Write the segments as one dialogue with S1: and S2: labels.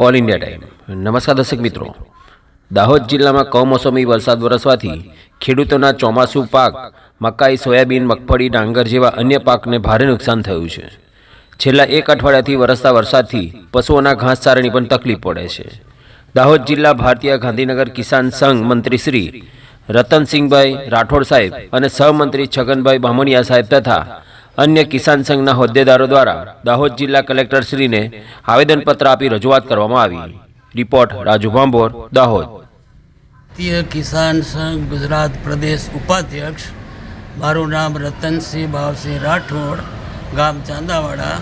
S1: All India time નમસ્કાર દર્શક મિત્રો. દાહોદ જિલ્લામાં કમોસમી વરસાદ વરસવાથી ખેડૂતોના ચોમાસું પાક, મકાઈ, સોયાબીન, મગફળી, ડાંગર જેવા અન્ય પાકને ભારે નુકસાન થયું છે. છેલ્લા એક અઠવાડિયાથી વરસતા વરસાદથી પશુઓના ઘાસચારાની પણ તકલીફ પડે છે. દાહોદ જિલ્લા ભારતીય ગાંધીનગર કિસાન સંઘ મંત્રી શ્રી રતનસિંહભાઈ રાઠોડ સાહેબ અને સહમંત્રી છગનભાઈ બામણિયા સાહેબ તથા અન્ય કિસાન સંઘના હોદ્દેદારો દ્વારા દાહોદ જિલ્લા કલેક્ટરશ્રીને આવેદનપત્ર આપી રજૂઆત કરવામાં આવી. રિપોર્ટ રાજુ ભાંભોર, દાહોદ.
S2: ભારતીય કિસાન સંઘ ગુજરાત પ્રદેશ ઉપાધ્યક્ષ મારું નામ રતનસિંહ ભાવસિંહ રાઠોડ, ગામ ચાંદાવાડા,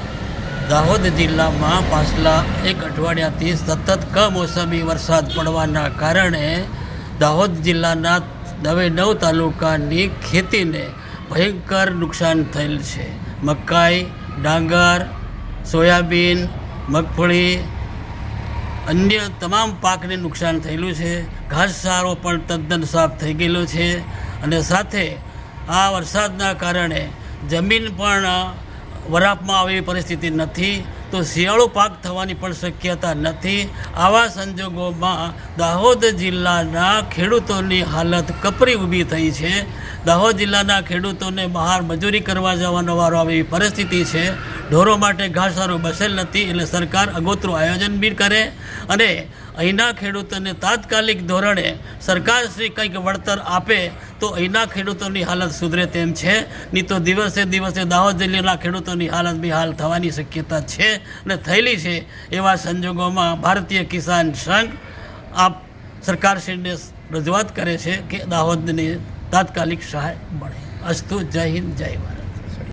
S2: દાહોદ જિલ્લામાં પાછલા એક અઠવાડિયાથી સતત કમોસમી વરસાદ પડવાના કારણે દાહોદ જિલ્લાના નવે નવ તાલુકાની ખેતીને ભયંકર નુકસાન થયેલ છે. મકાઈ, ડાંગર, સોયાબીન, મગફળી, અન્ય તમામ પાકને નુકસાન થયેલું છે. ઘાસચારો પણ તદ્દન સાફ થઈ ગયેલો છે. અને સાથે આ વરસાદના કારણે જમીન પણ વરાપમાં આવી પરિસ્થિતિ નથી, તો શિયાળો પાક થવાની પણ શક્યતા નથી. આવા સંજોગોમાં દાહોદ જિલ્લાના ખેડૂતોની હાલત કપરી ઊભી થઈ છે. દાહોદ જિલ્લાના ખેડૂતોને બહાર મજૂરી કરવા જવાનો વારો આવી પરિસ્થિતિ છે. ઢોરો માટે ઘાસચારો બસેલ નથી, એટલે સરકાર અગોતરું આયોજન બી કરે. અને અહીંના ખેડૂતોને તાત્કાલિક ધોરણે સરકારશ્રી કંઈક વળતર આપે તો અહીંના ખેડૂતોની હાલત સુધરે તેમ છે. નહીં તો દિવસે દિવસે દાહોદ જિલ્લાના ખેડૂતોની હાલત બી હાલ થવાની શક્યતા છે અને થયેલી છે એવા સંજોગોમાં ભારતીય કિસાન સંઘ આપ સરકારશ્રીને રજૂઆત કરે છે કે દાહોદને તાત્કાલિક સહાય મળે. અસ્તુ જય હિન્દ, જય ભારત.